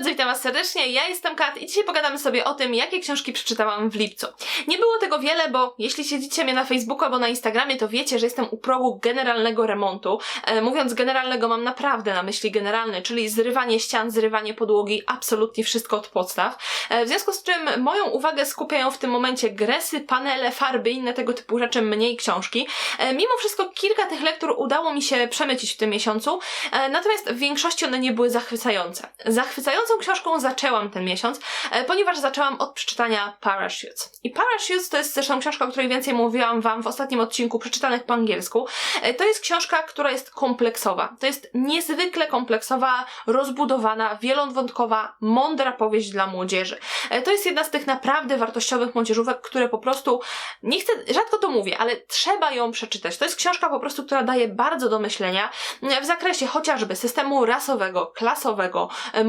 drodzy, witam Was serdecznie, ja jestem Kat i dzisiaj pogadamy sobie o tym, jakie książki przeczytałam w lipcu. Nie było tego wiele, bo jeśli siedzicie mnie na Facebooku albo na Instagramie, to wiecie, że jestem u progu generalnego remontu. E, mówiąc generalnego, mam naprawdę na myśli generalny, czyli zrywanie ścian, zrywanie podłogi, absolutnie wszystko od podstaw. E, w związku z czym moją uwagę skupiają w tym momencie gresy, panele, farby, inne tego typu rzeczy, mniej książki. E, mimo wszystko kilka tych lektur udało mi się przemycić w tym miesiącu, e, natomiast w większości one nie były zachwycające. Zachwycającą książką zaczęłam ten miesiąc, e, ponieważ zaczęłam od przeczytania Parachutes. I Parachutes to jest zresztą książka, o której więcej mówiłam Wam w ostatnim odcinku przeczytanych po angielsku. E, To jest książka, która jest kompleksowa. To jest niezwykle kompleksowa, rozbudowana, wielowątkowa, mądra powieść dla młodzieży. E, To jest jedna z tych naprawdę wartościowych młodzieżówek, które po prostu, nie chcę, rzadko to mówię, ale trzeba ją przeczytać. To jest książka po prostu, która daje bardzo do myślenia w zakresie chociażby systemu rasowego, klasowego, e,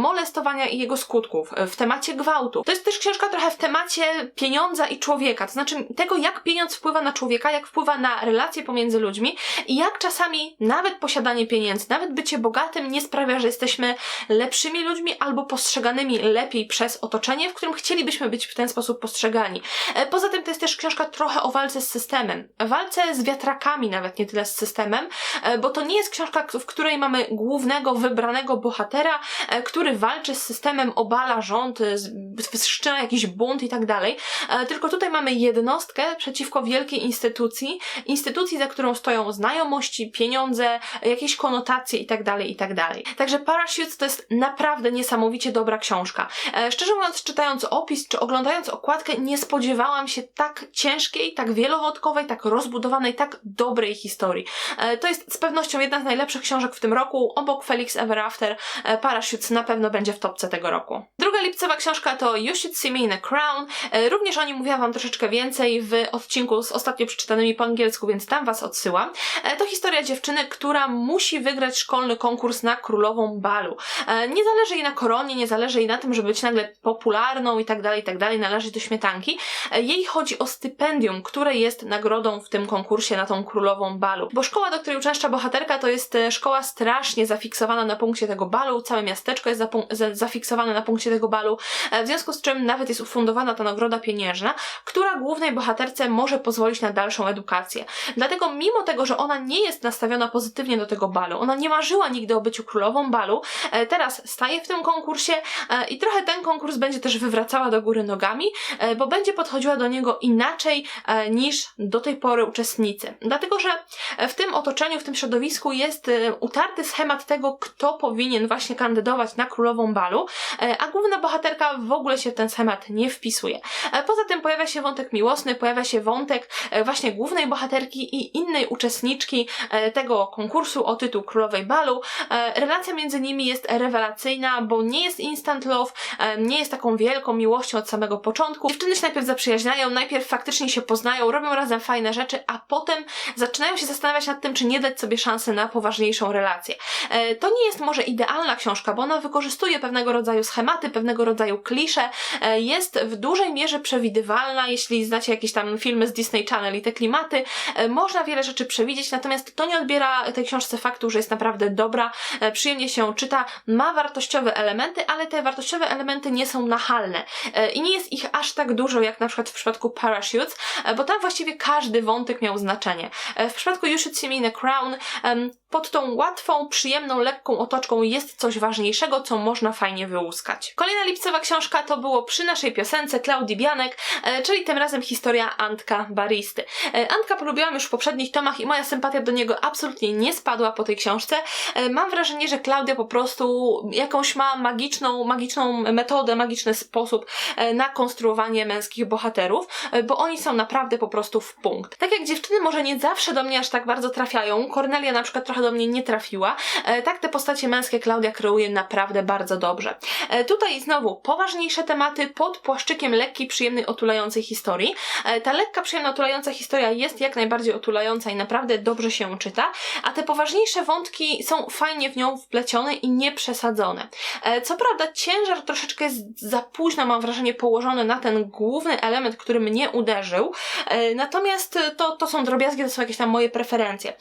molestowania i jego skutków, e, w temacie gwałtu. To jest też książka trochę w temacie pieniądza i człowieka, to znaczy tego, jak pieniądz wpływa na człowieka, jak wpływa na relacje pomiędzy ludźmi i jak czasami nawet posiadanie pieniędzy, nawet bycie bogatym nie sprawia, że jesteśmy lepszymi ludźmi albo postrzeganymi lepiej przez otoczenie, w którym chcielibyśmy być w ten sposób postrzegani. E, Poza tym to jest też książka trochę o walce z systemem. Walce z wiatrakami, nawet nie tyle z systemem, e, bo to nie jest książka, w której mamy głównego, wybranego bohatera, który walczy z systemem, obala rząd, z- wszczyna jakiś bunt i tak dalej. E, Tylko tutaj mamy jednostkę przeciwko wielkiej instytucji, instytucji, za którą stoją znajomości, pieniądze, jakieś konotacje i tak dalej, i tak dalej. Także Parachutes to jest naprawdę niesamowicie dobra książka. E, Szczerze mówiąc, czytając opis czy oglądając okładkę, nie spodziewałam się tak ciężkiej, tak wielowątkowej, tak rozbudowanej, tak dobrej historii. E, To jest z pewnością jedna z najlepszych książek w tym roku. Obok Felix Ever After, Parachutes na pewno będzie w topce tego roku. Druga lipcowa książka to You Should See Me in a Crown. E, Również o niej mówiłam Wam troszeczkę więcej w odcinku z ostatnio przeczytanymi po angielsku, więc tam Was odsyłam. E, To historia dziewczyny, która musi wygrać szkolny konkurs na królową balu. E, Nie zależy jej na koronie, nie zależy jej na tym, żeby być nagle popularną i tak dalej, i tak dalej, należeć do śmietanki. Jej chodzi o stypendium, które jest nagrodą w tym konkursie na tą królową balu. Bo szkoła, do której uczęszcza bohaterka, to jest szkoła strasznie zafiksowana na punkcie tego balu, całe miasteczko jest zafiksowane na punkcie tego balu, e, w związku z czym nawet jest ufundowana ta nagroda pieniężna, która głównej bohaterce może pozwolić na dalszą edukację. Dlatego mimo tego, że ona nie jest nastawiona pozytywnie do tego balu, ona nie marzyła nigdy o byciu królową balu, e, teraz staje w tym konkursie e, i trochę ten konkurs będzie też wywracała do góry nogami, bo będzie podchodziła do niego inaczej niż do tej pory uczestnicy. Dlatego, że w tym otoczeniu, w tym środowisku jest utarty schemat tego, kto powinien właśnie kandydować na królową balu, e, a główna bohaterka w ogóle się w ten schemat nie wpisuje. E, Poza tym pojawia się wątek miłosny, pojawia się wątek e, właśnie głównej bohaterki i innej uczestniczki tego konkursu o tytuł Królowej Balu. Relacja między nimi jest rewelacyjna, bo nie jest instant love, nie jest taką wielką miłością od samego początku. Dziewczyny się najpierw zaprzyjaźniają, najpierw faktycznie się poznają, robią razem fajne rzeczy, a potem zaczynają się zastanawiać nad tym, czy nie dać sobie szansy na poważniejszą relację. To nie jest może idealna książka, bo ona wykorzystuje pewnego rodzaju schematy, pewnego rodzaju klisze, e, jest w dużej mierze przewidywalna, jeśli znacie jakieś tam filmy z Disney Channel i te klimaty, e, można wiele rzeczy przewidzieć, natomiast to nie odbiera tej książce faktu, że jest naprawdę dobra, e, przyjemnie się czyta, ma wartościowe elementy, ale te wartościowe elementy nie są nachalne i nie jest ich aż tak dużo, jak na przykład w przypadku Parachutes, bo tam właściwie każdy wątek miał znaczenie. W przypadku You Should See Me in a Crown pod tą łatwą, przyjemną, lekką otoczką jest coś ważniejszego, co można fajnie wyłuskać. Kolejna lipcowa książka to było przy naszej piosence Klaudii Bianek, e, czyli tym razem historia Antka Baristy. E, Antka polubiłam już w poprzednich tomach i moja sympatia do niego absolutnie nie spadła po tej książce. E, Mam wrażenie, że Klaudia po prostu jakąś ma magiczną, magiczną metodę, magiczny sposób na konstruowanie męskich bohaterów, bo oni są naprawdę po prostu w punkt. Tak jak dziewczyny może nie zawsze do mnie aż tak bardzo trafiają, Cornelia na przykład trochę do mnie nie trafiła, tak te postacie męskie Klaudia kreuje naprawdę bardzo dobrze. E, Tutaj znowu poważniejsze tematy pod płaszczykiem lekkiej, przyjemnej, otulającej historii. E, Ta lekka, przyjemna, otulająca historia jest jak najbardziej otulająca i naprawdę dobrze się czyta, a te poważniejsze wątki są fajnie w nią wplecione i nie przesadzone. E, Co prawda ciężar troszeczkę jest za późno, mam wrażenie, położony na ten główny element, który mnie uderzył, natomiast to, to są drobiazgi, to są jakieś tam moje preferencje.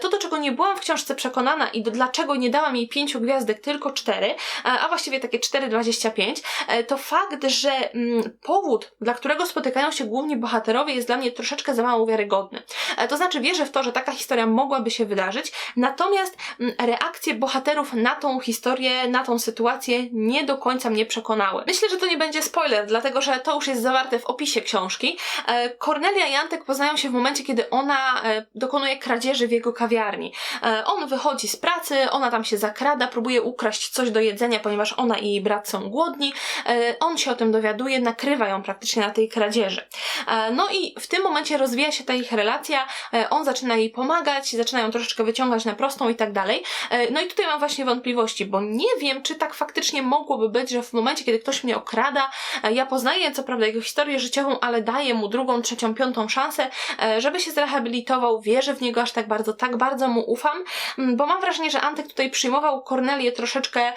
To, do czego nie byłam w książce przekonana i do, dlaczego nie dałam jej pięciu gwiazdek, tylko cztery, a właściwie właściwie takie 4,25, e, to fakt, że mm, powód, dla którego spotykają się główni bohaterowie jest dla mnie troszeczkę za mało wiarygodny. E, to znaczy wierzę w to, że taka historia mogłaby się wydarzyć, natomiast mm, reakcje bohaterów na tą historię, na tą sytuację nie do końca mnie przekonały. Myślę, że to nie będzie spoiler, dlatego że to już jest zawarte w opisie książki. E, Cornelia i Antek poznają się w momencie, kiedy ona e, dokonuje kradzieży w jego kawiarni. E, on wychodzi z pracy, ona tam się zakrada, próbuje ukraść coś do jedzenia, ponieważ ona i jej brat są głodni. E, on się o tym dowiaduje, nakrywa ją praktycznie na tej kradzieży. E, no i w tym momencie rozwija się ta ich relacja, e, on zaczyna jej pomagać, zaczyna ją troszeczkę wyciągać na prostą i tak dalej. No i tutaj mam właśnie wątpliwości, bo nie wiem, czy tak faktycznie mogłoby być, że w momencie, kiedy ktoś mnie okrada, ja poznaję co prawda jego historię życiową, ale daję mu drugą, trzecią, piątą szansę, żeby się zrehabilitował, wierzę w niego aż tak bardzo, tak bardzo mu ufam, bo mam wrażenie, że Antek tutaj przyjmował Kornelię troszeczkę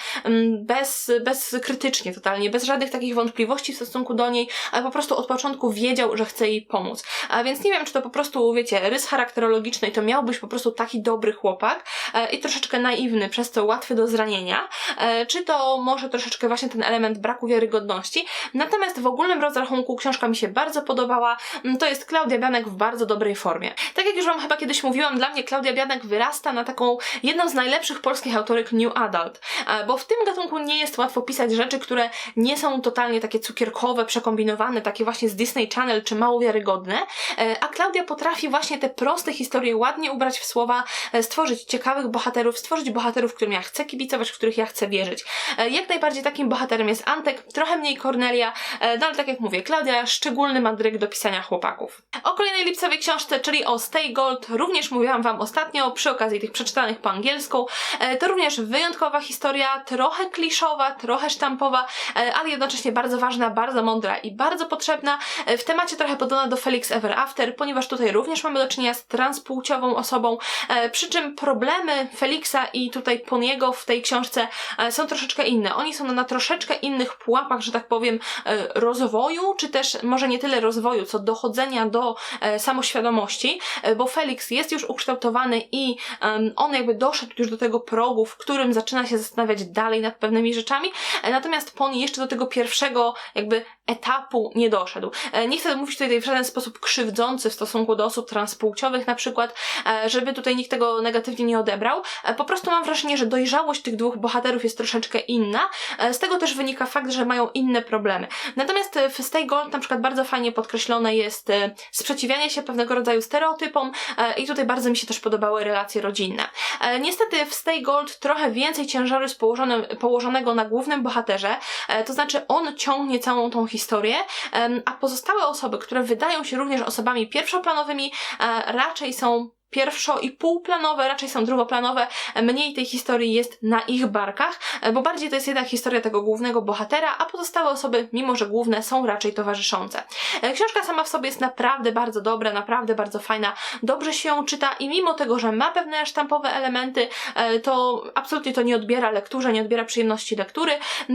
bez, bezkrytycznie totalnie, bez żadnych takich wątpliwości w stosunku do niej, ale po prostu od początku wiedział, że chce jej pomóc. A więc nie wiem, czy to po prostu, wiecie, rys charakterologiczny to miał być po prostu taki dobry chłopak e, i troszeczkę naiwny, przez to łatwy do zranienia, e, czy to może troszeczkę właśnie ten element braku wiarygodności. Natomiast w ogólnym rozrachunku książka mi się bardzo podobała. Mm, To jest Klaudia Bianek w bardzo dobrej formie. Tak jak już Wam chyba kiedyś mówiłam, dla mnie Klaudia Bianek wyrasta na taką jedną z najlepszych polskich autorek New Adult, e, bo w tym gatunku nie jest łatwo pisać rzeczy, które nie są totalnie takie cukierkowe, przekombinowane, takie właśnie z Disney Channel czy mało wiarygodne, e, a Klaudia potrafi właśnie te proste historie ładnie ubrać w słowa, e, stworzyć ciekawych bohaterów, stworzyć bohaterów, którym ja chcę kibicować, w których ja chcę wierzyć. E, Jak najbardziej takim bohaterem jest Antek, trochę mniej Cornelia, no ale tak jak mówię, Klaudia szczególny ma do pisania chłopaków. O kolejnej lipcowej książce, czyli o Stay Gold, również mówiłam Wam ostatnio przy okazji tych przeczytanych po angielsku. To również wyjątkowa historia, trochę kliszowa, trochę sztampowa, e, ale jednocześnie bardzo ważna, bardzo mądra i bardzo potrzebna. E, W temacie trochę podobna do Felix Ever After, ponieważ tutaj również mamy do czynienia z transpłciową osobą, e, przy czym problemy Felixa i tutaj Poniego w tej książce są troszeczkę inne. Oni są na troszeczkę innych pułapach, że tak powiem, rozwoju, czy też może nie tyle rozwoju, co dochodzenia do samoświadomości, bo Felix jest już ukształtowany i on jakby doszedł już do tego progu, w którym zaczyna się zastanawiać dalej nad pewnymi rzeczami, e, natomiast Poni jeszcze do tego pierwszego jakby etapu nie doszedł. E, Nie chcę mówić tutaj w żaden sposób krzywdzący w stosunku do osób transpłciowych na przykład, e, żeby tutaj nikt tego negatywnie nie odebrał. Po prostu mam wrażenie, że dojrzałość tych dwóch bohaterów jest troszeczkę inna. Z tego też wynika fakt, że mają inne problemy. Natomiast w Stay Gold na przykład bardzo fajnie podkreślone jest sprzeciwianie się pewnego rodzaju stereotypom i tutaj bardzo mi się też podobały relacje rodzinne. Niestety w Stay Gold trochę więcej ciężaru jest położone, położonego na głównym bohaterze, e, to znaczy on ciągnie całą tą historię, a pozostałe osoby, które wydają się również osobami pierwszoplanowymi, e, raczej są pierwszo i półplanowe, raczej są drugoplanowe, mniej tej historii jest na ich barkach, e, bo bardziej to jest jednak historia tego głównego bohatera, a pozostałe osoby, mimo że główne, są raczej towarzyszące. E, Książka sama w sobie jest naprawdę bardzo dobra, naprawdę bardzo fajna, dobrze się ją czyta i mimo tego, że ma pewne sztampowe elementy, e, to absolutnie to nie odbiera lekturze, nie odbiera przyjemności lektury.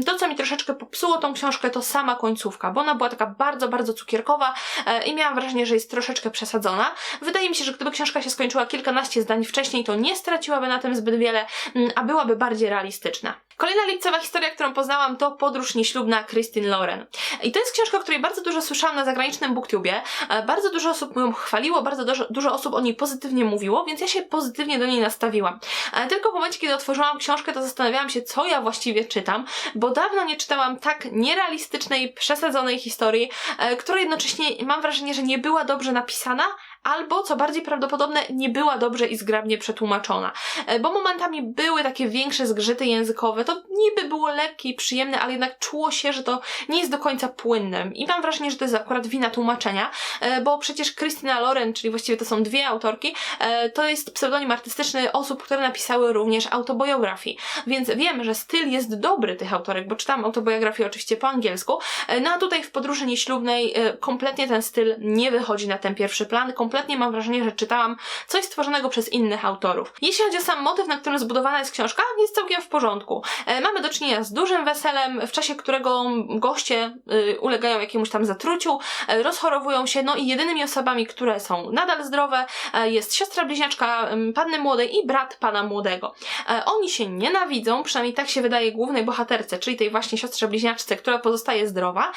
To, co mi troszeczkę popsuło tą książkę, to sama końcówka, bo ona była taka bardzo, bardzo cukierkowa e, i miałam wrażenie, że jest troszeczkę przesadzona. Wydaje mi się, że gdyby książka się skończyła kilkanaście zdań wcześniej, to nie straciłaby na tym zbyt wiele, a byłaby bardziej realistyczna. Kolejna lipcowa historia, którą poznałam, to Podróż nieślubna Christine Loren. I to jest książka, której bardzo dużo słyszałam na zagranicznym booktubie. E, Bardzo dużo osób ją chwaliło, bardzo dużo, dużo osób o niej pozytywnie mówiło, więc ja się pozytywnie do niej nastawiłam. Ale tylko w momencie, kiedy otworzyłam książkę, to zastanawiałam się, co ja właściwie czytam, bo dawno nie czytałam tak nierealistycznej, przesadzonej historii, e, która jednocześnie mam wrażenie, że nie była dobrze napisana, albo, co bardziej prawdopodobne, nie była dobrze i zgrabnie przetłumaczona. E, Bo momentami były takie większe zgrzyty językowe, to niby było lekkie i przyjemne, ale jednak czuło się, że to nie jest do końca płynne. I mam wrażenie, że to jest akurat wina tłumaczenia, e, bo przecież Christina Loren, czyli właściwie to są dwie autorki, e, to jest pseudonim artystyczny osób, które napisały również autobiografii. Więc wiem, że styl jest dobry tych autorek, bo czytam autobiografię oczywiście po angielsku, no a tutaj w Podróży Nieślubnej kompletnie ten styl nie wychodzi na ten pierwszy plan, kompletnie mam wrażenie, że czytałam coś stworzonego przez innych autorów. Jeśli chodzi o sam motyw, na którym zbudowana jest książka, jest całkiem w porządku. E, mamy do czynienia z dużym weselem, w czasie którego goście y, ulegają jakiemuś tam zatruciu, e, rozchorowują się, no i jedynymi osobami, które są nadal zdrowe, e, jest siostra bliźniaczka panny młodej i brat pana młodego. E, Oni się nienawidzą, przynajmniej tak się wydaje głównej bohaterce, czyli tej właśnie siostrze bliźniaczce, która pozostaje zdrowa,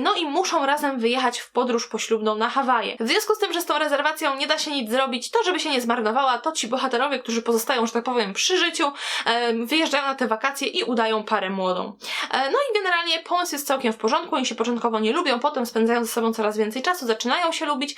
no i muszą razem wyjechać w podróż poślubną na Hawaje. W związku z tym, że z tą rezerwacją nie da się nic zrobić, to żeby się nie zmarnowała, to ci bohaterowie, którzy pozostają, że tak powiem, przy życiu, wyjeżdżają na te wakacje i udają parę młodą. E, No i generalnie pomysł jest całkiem w porządku, oni się początkowo nie lubią, potem spędzają ze sobą coraz więcej czasu, zaczynają się lubić,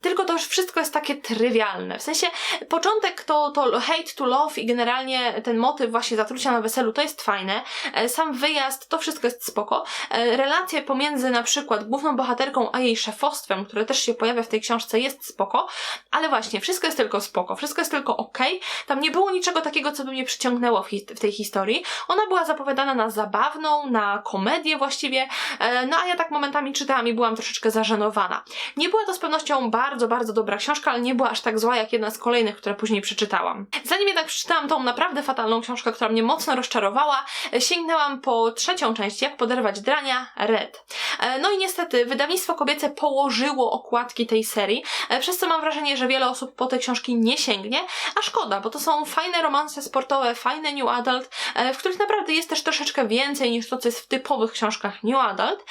tylko to już wszystko jest takie trywialne. W sensie początek to, to hate to love i generalnie ten motyw właśnie zatrucia na weselu to jest fajne. E, Sam wyjazd to wszystko jest spoko. E, Relacje pomiędzy na przykład główną bohaterką a jej szefostwem, które też się pojawia w tej książce jest spoko, ale właśnie wszystko jest tylko spoko, wszystko jest tylko okej. Tam nie było niczego takiego, co by mnie przyciągnęło w, w tej historii. Ona była zapowiadana na zabawną, na komedię właściwie, e, no a ja tak momentami czytałam i byłam troszeczkę zażenowana. Nie była to z pewnością bardzo, bardzo dobra książka, ale nie była aż tak zła jak jedna z kolejnych, które później przeczytałam. Zanim jednak przeczytałam tą naprawdę fatalną książkę, która mnie mocno rozczarowała, e, sięgnęłam po trzecią część, Jak poderwać drania, Red. E, No i niestety wydawnictwo kobiece położyło okładki tej serii, e, przez co mam wrażenie, że wiele osób po te książki nie sięgnie, a szkoda, bo to są fajne romanse sportowe, fajne new adult, w których naprawdę jest też troszeczkę więcej niż to, co jest w typowych książkach new adult,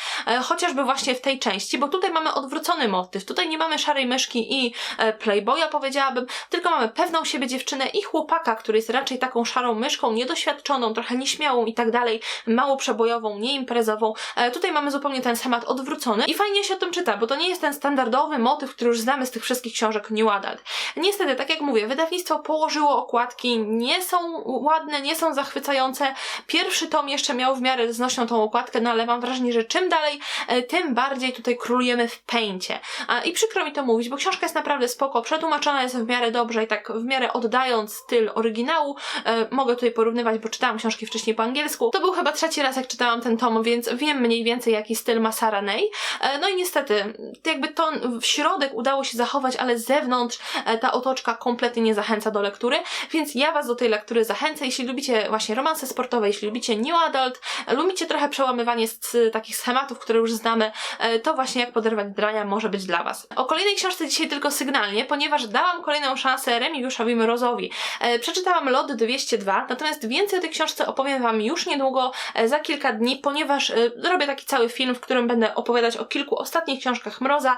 chociażby właśnie w tej części, bo tutaj mamy odwrócony motyw. Tutaj nie mamy szarej myszki i e, playboya, powiedziałabym, tylko mamy pewną siebie dziewczynę i chłopaka, który jest raczej taką szarą myszką, niedoświadczoną, trochę nieśmiałą i tak dalej, mało przebojową, nieimprezową. E, tutaj mamy zupełnie ten schemat odwrócony i fajnie się o tym czyta, bo to nie jest ten standardowy motyw, który już znamy z tych wszystkich książek New Adult. Niestety, tak jak mówię, wydawnictwo położyło okładki, nie są ładne, nie są zachwycające. Pierwszy tom jeszcze miał w miarę znośną tą okładkę, no ale mam wrażenie, że czym dalej, e, tym bardziej tutaj królujemy w pęcie. I przykro mi to mówić, bo książka jest naprawdę spoko, przetłumaczona jest w miarę dobrze i tak w miarę oddając styl oryginału. E, mogę tutaj porównywać, bo czytałam książki wcześniej po angielsku. To był chyba trzeci raz, jak czytałam ten tom, więc wiem mniej więcej, jaki styl ma Sara Ney. E, no i niestety, jakby to w środek udało się zachować, ale z zewnątrz e, ta otoczka kompletnie nie zachęca do lektury, więc ja Was do tej lektury zachęcę. Jeśli lubicie właśnie romanse sportowe, jeśli lubicie new adult, lubicie trochę przełamywanie z, z takich schematów, które już znamy, e, to właśnie jak poderwać drania może być dla Was. O kolejnej książce dzisiaj tylko sygnalnie, ponieważ dałam kolejną szansę Remigiuszowi Mrozowi. E, przeczytałam Lot 202, natomiast więcej o tej książce opowiem Wam już niedługo, e, za kilka dni, ponieważ e, robię taki cały film, w którym będę opowiadać o kilku ostatnich książkach Mroza,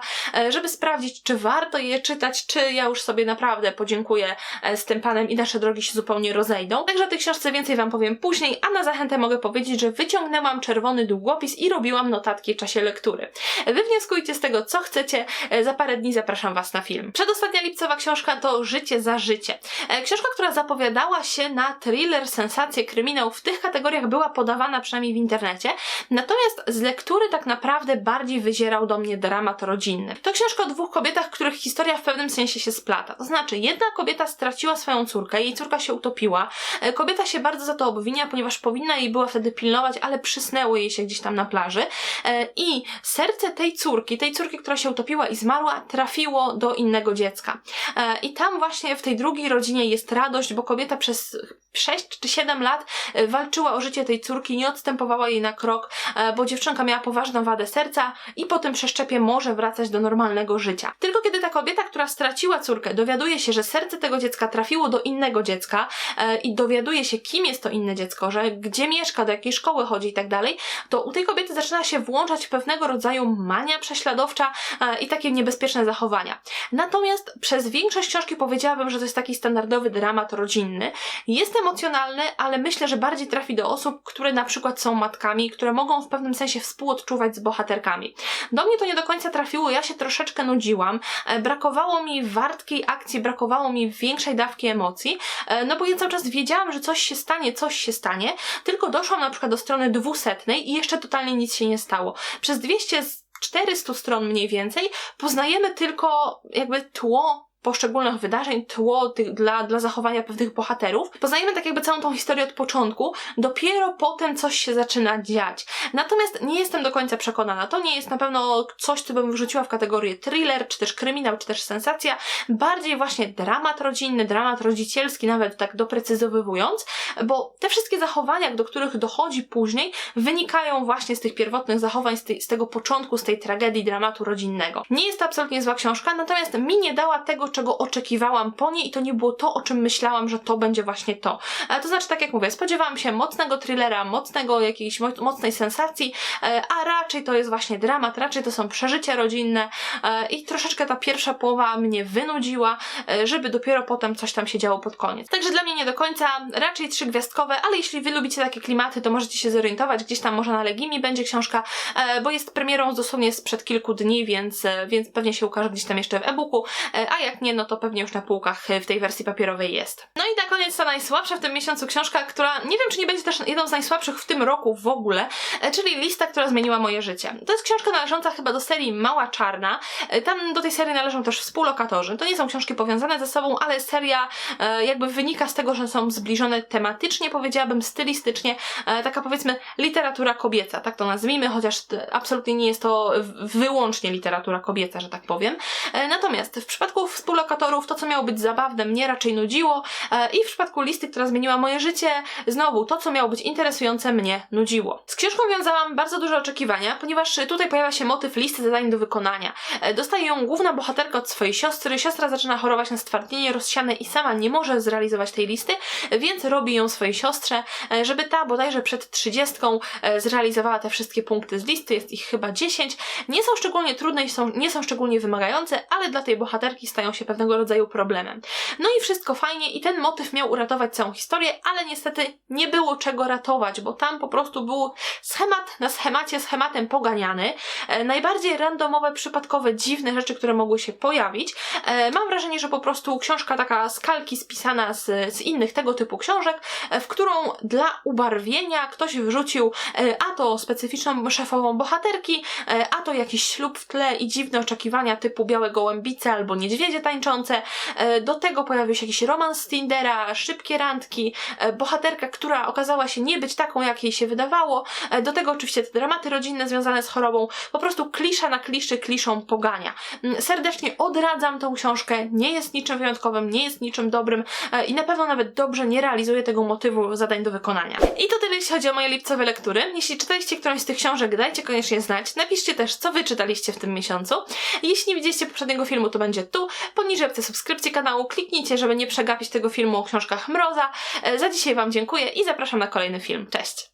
żeby sprawdzić, czy warto je czytać, czy ja już sobie naprawdę podziękuję z tym panem i nasze drogi się zupełnie rozejdą. Także o tej książce więcej Wam powiem później, a na zachętę mogę powiedzieć, że wyciągnęłam czerwony długopis i robiłam notatki w czasie lektury. Wy wnioskujcie z tego, co chcecie. Za parę dni zapraszam Was na film. Przedostatnia lipcowa książka to Życie za życie. E, Książka, która zapowiadała się na thriller, sensację, kryminał. W tych kategoriach była podawana przynajmniej w internecie. Natomiast z lektury tak naprawdę bardziej wyzierał do mnie dramat rodzinny. To książka o dwóch kobietach, których historia w pewnym sensie się splata. To znaczy, jedna kobieta straciła swoją córkę, jej córka się utopiła. E, Kobieta się bardzo za to obwinia, ponieważ powinna jej była wtedy pilnować, ale przysnęło jej się gdzieś tam na plaży. E, I serce tej córki, tej córki, która się utopiła i zmarła, trafiło do innego dziecka. E, I tam właśnie w tej drugiej rodzinie jest radość, bo kobieta przez 6 czy 7 lat e, walczyła o życie tej córki, nie odstępowała jej na krok, e, bo dziewczynka miała poważną wadę serca i po tym przeszczepie może wracać do normalnego życia. Tylko kiedy ta kobieta, która straciła córkę, dowiaduje się, że serce tego dziecka trafiło do innego dziecka i dowiaduje się, kim jest to inne dziecko, że gdzie mieszka, do jakiej szkoły chodzi i tak dalej, to u tej kobiety zaczyna się włączać pewnego rodzaju mania prześladowcza i takie niebezpieczne zachowania. Natomiast przez większość książki powiedziałabym, że to jest taki standardowy dramat rodzinny. Jest emocjonalny, ale myślę, że bardziej trafi do osób, które na przykład są matkami, które mogą w pewnym sensie współodczuwać z bohaterkami. Do mnie to nie do końca trafiło, ja się troszeczkę nudziłam, e, brakowało mi wartkiej akcji, brakowało mi większej dawki emocji, e, no bo ja cały czas wiedziałam, że coś się stanie, coś się stanie, tylko doszłam na przykład do strony dwusetnej i jeszcze totalnie nic się nie stało. Przez 200 z 400 stron mniej więcej poznajemy tylko jakby tło poszczególnych wydarzeń, tło tych, dla, dla zachowania pewnych bohaterów. Poznajemy tak jakby całą tą historię od początku, dopiero potem coś się zaczyna dziać. Natomiast nie jestem do końca przekonana. To nie jest na pewno coś, co bym wrzuciła w kategorię thriller, czy też kryminał, czy też sensacja. Bardziej właśnie dramat rodzinny, dramat rodzicielski, nawet tak doprecyzowywując, bo te wszystkie zachowania, do których dochodzi później, wynikają właśnie z tych pierwotnych zachowań, z, z tego początku, z tej tragedii, dramatu rodzinnego. Nie jest to absolutnie zła książka, natomiast mi nie dała tego, czego oczekiwałam po niej i to nie było to, o czym myślałam, że to będzie właśnie to. E, to znaczy, tak jak mówię, spodziewałam się mocnego thrillera, mocnego jakiejś mo- mocnej sensacji, e, a raczej to jest właśnie dramat, raczej to są przeżycia rodzinne e, i troszeczkę ta pierwsza połowa mnie wynudziła, e, żeby dopiero potem coś tam się działo pod koniec. Także dla mnie nie do końca, raczej trzygwiazdkowe, ale jeśli wy lubicie takie klimaty, to możecie się zorientować, gdzieś tam może na Legimi będzie książka, e, bo jest premierą dosłownie sprzed kilku dni, więc, e, więc pewnie się ukaże gdzieś tam jeszcze w e-booku, e, a jak nie, no to pewnie już na półkach e, w tej wersji papierowej jest. No i na koniec ta najsłabsza w tym miesiącu książka, która nie wiem, czy nie będzie też jedną z najsłabszych w tym roku w ogóle, e, czyli lista, która zmieniła moje życie. To jest książka należąca chyba do serii Mała Czarna. E, Tam do tej serii należą też współlokatorzy. To nie są książki powiązane ze sobą, ale seria jakby wynika z tego, że są zbliżone tematycznie, powiedziałabym stylistycznie, taka powiedzmy literatura kobieca, tak to nazwijmy, chociaż absolutnie nie jest to wyłącznie literatura kobieca, że tak powiem. Natomiast w przypadku współlokatorów to, co miało być zabawne, mnie raczej nudziło e, i w przypadku listy, która zmieniła moje życie, znowu to, co miało być interesujące, mnie nudziło. Z książką wiązałam bardzo duże oczekiwania, ponieważ tutaj pojawia się motyw listy zadań do wykonania. E, Dostaje ją główna bohaterka od swojej siostry, siostra zaczyna chorować na stwardnienie rozsiane i sama nie może zrealizować tej listy, więc robi ją swojej siostrze, e, żeby ta bodajże przed trzydziestką zrealizowała te wszystkie punkty z listy, jest ich chyba 10. Nie są szczególnie trudne i są, nie są szczególnie wymagające, ale dla tej bohaterki stają się pewnego rodzaju problemem. No i wszystko fajnie i ten motyw miał uratować całą historię, ale niestety nie było czego ratować, bo tam po prostu był schemat na schemacie, schematem poganiany. E, najbardziej randomowe, przypadkowe, dziwne rzeczy, które mogły się pojawić. E, mam wrażenie, że po prostu książka taka z kalki spisana z, z innych tego typu książek, e, w którą dla ubarwienia ktoś wrzucił e, a to specyficzną szefową bohaterki, e, a to jakiś ślub w tle i dziwne oczekiwania typu białe gołębice albo niedźwiedzie tańczące. E, Do tego pojawił się jakiś romans z Tindera, szybkie randki, e, bohaterka, która okazała się nie być taką, jak jej się wydawało. E, Do tego oczywiście te dramaty rodzinne związane z chorobą. Po prostu klisza na kliszy kliszą pogania. Mm, Serdecznie odradzam tą książkę. Nie jest niczym wyjątkowym, nie jest niczym dobrym i na pewno nawet dobrze nie realizuje tego motywu zadań do wykonania. I to tyle, jeśli chodzi o moje lipcowe lektury. Jeśli czytaliście którąś z tych książek, dajcie koniecznie znać. Napiszcie też, co wy czytaliście w tym miesiącu. Jeśli nie widzieliście poprzedniego filmu, to będzie tu. Poniżej opcja subskrypcji kanału. Kliknijcie, żeby nie przegapić tego filmu o książkach Mroza. E, Za dzisiaj wam dziękuję i zapraszam na kolejny film. Cześć!